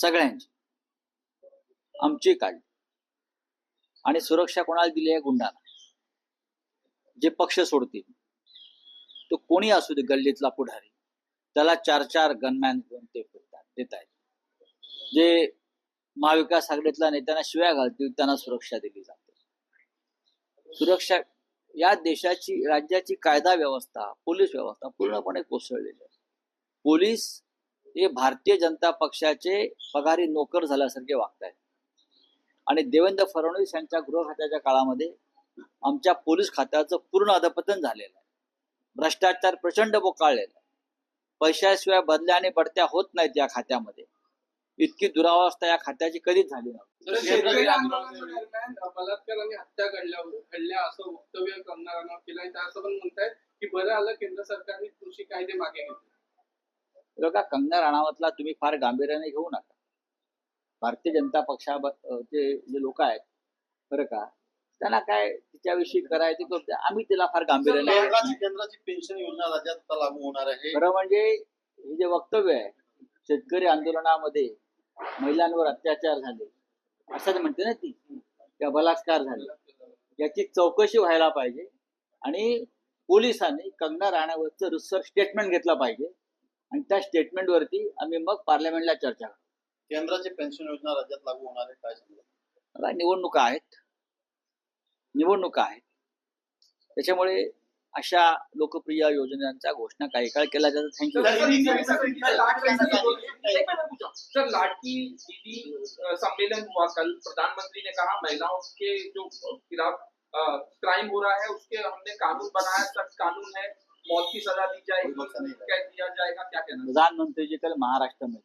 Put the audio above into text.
सगळ्यांची. आमची काढली आणि सुरक्षा कोणाला दिली आहे? गुंडाला. जे पक्ष सोडतील. तो कोणी असू दे गल्लीतला पुढारी. त्याला चार चार गनमॅन घेऊन ते फिरतात देत आहेत. जे महाविकास आघाडीतल्या नेत्यांना शिव्या घालतील त्यांना सुरक्षा दिली जाते. सुरक्षा या देशाची राज्याची कायदा व्यवस्था पोलीस व्यवस्था पूर्णपणे कोसळलेली आहे. पोलीस हे भारतीय जनता पक्षाचे पगारी नोकर झाल्यासारखे वागत आहेत आणि देवेंद्र फडणवीस यांच्या गृह खात्याच्या काळामध्ये आमच्या पोलीस खात्याचं पूर्ण अधपतन झालेलं आहे. भ्रष्टाचार प्रचंड बोकाळलेला आहे. पैशाशिवाय बदल्या आणि बढत्या होत नाहीत या खात्यामध्ये. इतकी दुरावस्था या खात्याची कधीच झाली नव्हती. बघा कंगना राणावतला तुम्ही फार गांभीर्याने घेऊ नका. भारतीय जनता पक्षाचे जे लोक आहेत बरं का त्यांना काय तिच्याविषयी करायचे तो आम्ही तिला फार गांभीर्याने केंद्राची पेन्शन योजना राज्यात लागू होणार आहे. खरं म्हणजे हे जे वक्तव्य आहे शेतकरी आंदोलनामध्ये महिलांवर अत्याचार झाले असंच म्हणते ना ती किंवा बलात्कार झाले याची चौकशी व्हायला पाहिजे आणि पोलिसांनी कंगना राणावतचं रिसर्च स्टेटमेंट घेतलं पाहिजे. आणि त्या स्टेटमेंटवरती आम्ही मग पार्लमेंटला चर्चा करू केंद्राची पेन्शन योजना राज्यात लागू होणार आहे काय सांगा निवडणुका आहेत. निवडणुका आहेत. त्याच्यामुळे अशा लोकप्रिय योजनांच्या घोषणा काही काळ केल्या जातात थँक्यू सर लाडकी दीदी अ, सम्मेलन हुआ कल. प्रधानमंत्री ने कहा महिलाओं के जो खिलाफ क्राइम हो रहा है उसके हमने कानून बनाया सख्त कानून है। मौत की सजा दी जाएगी। कह दिया जाएगा क्या कहना प्रधानमंत्री जी कल महाराष्ट्र में